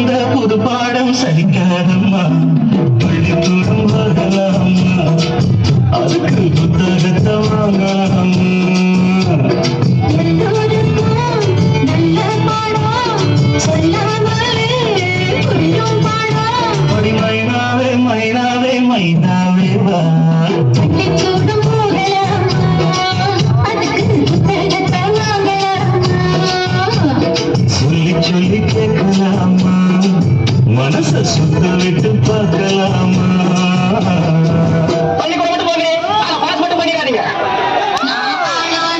വന്ന പുതുപാടം സഹിക്കാതമ്മ തുള്ളിത്തുറും വാങ്ങാം അതുക്ക് പുത്തകത്തെ വാങ്ങാം சுத்தமிட்டு பார்க்கலாமா?